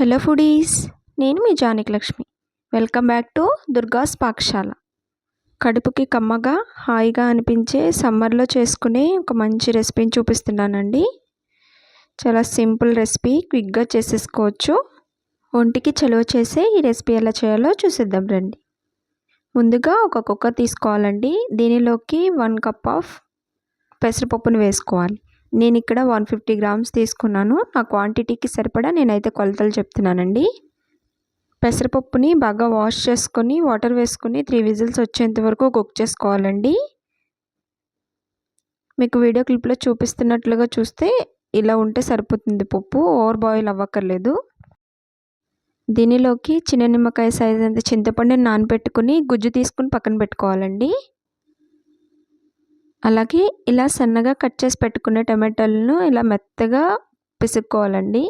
Hello foodies నేను మీ Janaki Lakshmi. Welcome back to Durga's Pakashala కడుపుకి కమ్మగా హాయిగా అనిపించే సమ్మర్లో చేసుకునే ఒక మంచి రెసిపీని చూపిస్తున్నానండి. చాలా సింపుల్ రెసిపీ క్విక్గా చేసేసుకోవచ్చు. ఒంటికి చలువ చేసే ఈ రెసిపీ ఎలా చేయాలో చూసిద్దాం రండి. ముందుగా ఒక కుక్కర్ తీసుకోవాలండి. దీనిలోకి వన్ కప్ ఆఫ్ పెసరపప్పును వేసుకోవాలి. నేను ఇక్కడ వన్ ఫిఫ్టీ గ్రామ్స్ తీసుకున్నాను. నా క్వాంటిటీకి సరిపడా నేనైతే కొలతలు చెప్తున్నానండి. పెసరపప్పుని బాగా వాష్ చేసుకొని వాటర్ వేసుకొని త్రీ విజిల్స్ వచ్చేంత వరకు కుక్ చేసుకోవాలండి. మీకు వీడియో క్లిప్లో చూపిస్తున్నట్లుగా చూస్తే ఇలా ఉంటే సరిపోతుంది పప్పు ఓవర్ బాయిల్ అవ్వక్కర్లేదు. దీనిలోకి చిన్న నిమ్మకాయ సైజ్ అంత చింతపండుని నానబెట్టుకుని గుజ్జు తీసుకుని పక్కన పెట్టుకోవాలండి. అలాగే ఇలా సన్నగా కట్ చేసి పెట్టుకున్న టమాటాలను ఇలా మెత్తగా పిసుక్కోవాలండి.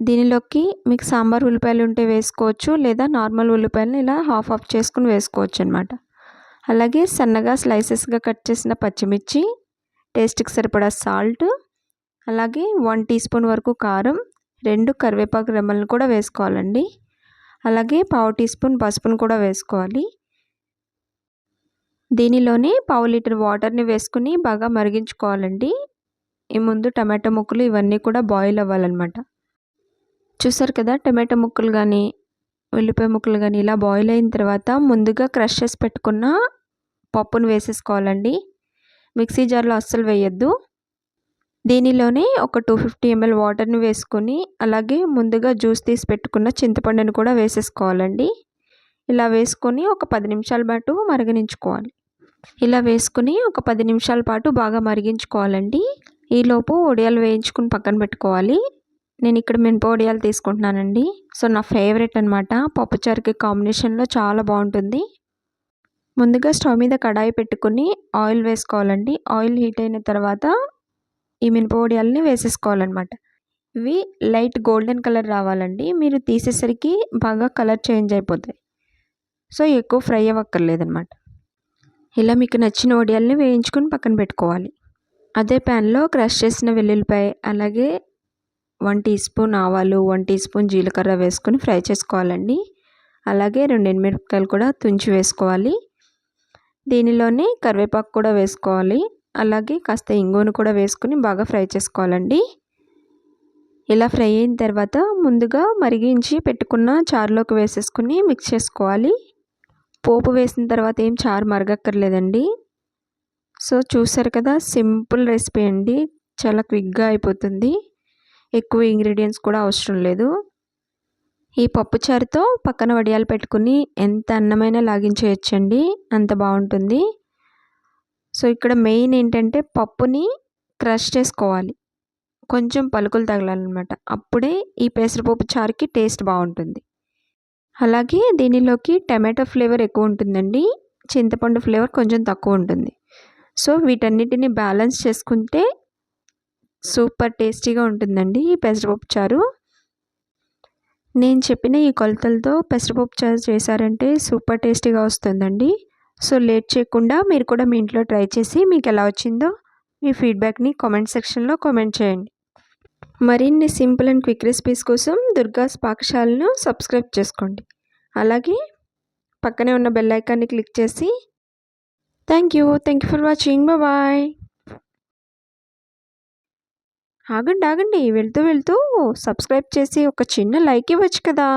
దీనిలోకి మీకు సాంబార్ ఉల్లిపాయలు ఉంటే వేసుకోవచ్చు లేదా నార్మల్ ఉల్లిపాయలను ఇలా హాఫ్ ఆఫ్ చేసుకుని వేసుకోవచ్చు అనమాట అలాగే సన్నగా స్లైసెస్గా కట్ చేసిన పచ్చిమిర్చి టేస్ట్కి సరిపడా సాల్ట్ అలాగే వన్ టీ స్పూన్ వరకు కారం రెండు కరివేపాకు రెమ్మలను కూడా వేసుకోవాలండి. అలాగే పావు టీ స్పూన్ పసుపును కూడా వేసుకోవాలి. దీనిలోనే పావు లీటర్ వాటర్ని వేసుకుని బాగా మరిగించుకోవాలండి. ఈ ముందు టమాటో ముక్కలు ఇవన్నీ కూడా బాయిల్ అవ్వాలన్నమాట. చూసారు కదా టమాటో ముక్కలు కానీ ఉల్లిపాయ ముక్కలు కానీ ఇలా బాయిల్ అయిన తర్వాత ముందుగా క్రష్ చేసి పెట్టుకున్న పప్పును వేసేసుకోవాలండి. మిక్సీ జార్లో అస్సలు వేయద్దు. దీనిలోనే ఒక టూ ఫిఫ్టీ ఎంఎల్ వాటర్ని వేసుకొని అలాగే ముందుగా జ్యూస్ తీసి పెట్టుకున్న చింతపండుని కూడా వేసేసుకోవాలండి. ఇలా వేసుకొని ఒక పది నిమిషాల పాటు మరగనించుకోవాలి. ఇలా వేసుకుని ఒక పది నిమిషాల పాటు బాగా మరిగించుకోవాలండి. ఈలోపు వడియాలు వేయించుకుని పక్కన పెట్టుకోవాలి. నేను ఇక్కడ మినప వడియాలు తీసుకుంటున్నానండి. సో నా ఫేవరెట్ అనమాట పప్పుచారుకి కాంబినేషన్లో చాలా బాగుంటుంది. ముందుగా స్టవ్ మీద కడాయి పెట్టుకుని ఆయిల్ వేసుకోవాలండి. ఆయిల్ హీట్ అయిన తర్వాత ఈ మినప వడియాలని వేసేసుకోవాలన్నమాట. ఇవి లైట్ గోల్డెన్ కలర్ రావాలండి. మీరు తీసేసరికి బాగా కలర్ చేంజ్ అయిపోతాయి. సో ఎక్కువ ఫ్రై అవ్వక్కర్లేదన్నమాట. ఇలా మీకు నచ్చిన వడియాల్ని వేయించుకొని పక్కన పెట్టుకోవాలి. అదే ప్యాన్లో క్రష్ చేసిన వెల్లుల్లిపాయ అలాగే వన్ టీ స్పూన్ ఆవాలు వన్ టీ స్పూన్ జీలకర్ర వేసుకొని ఫ్రై చేసుకోవాలండి. అలాగే రెండు ఎండుమిరపకాయలు కూడా తుంచి వేసుకోవాలి. దీనిలోనే కరివేపాకు కూడా వేసుకోవాలి. అలాగే కాస్త ఇంగువను కూడా వేసుకుని బాగా ఫ్రై చేసుకోవాలండి. ఇలా ఫ్రై అయిన తర్వాత ముందుగా మరిగించి పెట్టుకున్న చారులోకి వేసేసుకుని మిక్స్ చేసుకోవాలి. పోపు వేసిన తర్వాత ఏం చారు మరగక్కర్లేదండి. సో చూసారు కదా సింపుల్ రెసిపీ అండి. చాలా క్విక్గా అయిపోతుంది. ఎక్కువ ఇంగ్రీడియంట్స్ కూడా అవసరం లేదు. ఈ పప్పు చారుతో పక్కన వడియాలు పెట్టుకుని ఎంత అన్నమైన లాగించేయచ్చండి. అంత బాగుంటుంది. సో ఇక్కడ మెయిన్ ఏంటంటే పప్పుని క్రష్ చేసుకోవాలి. కొంచెం పలుకులు తగలాలన్నమాట. అప్పుడే ఈ పెసరపప్పు చారుకి టేస్ట్ బాగుంటుంది. అలాగే దీనిలోకి టమాటో ఫ్లేవర్ ఎక్కువ ఉంటుందండి. చింతపండు ఫ్లేవర్ కొంచెం తక్కువ ఉంటుంది. సో వీటన్నిటిని బ్యాలెన్స్ చేసుకుంటే సూపర్ టేస్టీగా ఉంటుందండి ఈ పెసరపప్పు చారు. నేను చెప్పిన ఈ కొలతలతో పెసరపప్పు చారు చేశారంటే సూపర్ టేస్టీగా వస్తుందండి. సో లేట్ చేయకుండా మీరు కూడా మీ ఇంట్లో ట్రై చేసి మీకు ఎలా వచ్చిందో మీ ఫీడ్బ్యాక్ని కామెంట్ సెక్షన్లో కామెంట్ చేయండి. మరిన్ని సింపుల్ అండ్ క్విక్ రెసిపీస్ కోసం దుర్గాస్ పాకశాలను సబ్స్క్రైబ్ చేసుకోండి. అలాగే పక్కనే ఉన్న బెల్ ఐకాన్ని క్లిక్ చేసి thank you thank you for watching bye ఆగండి ఆగండి వెళ్తూ వెళ్తూ సబ్స్క్రైబ్ చేసి ఒక చిన్న లైక్ ఇవ్వచ్చు కదా.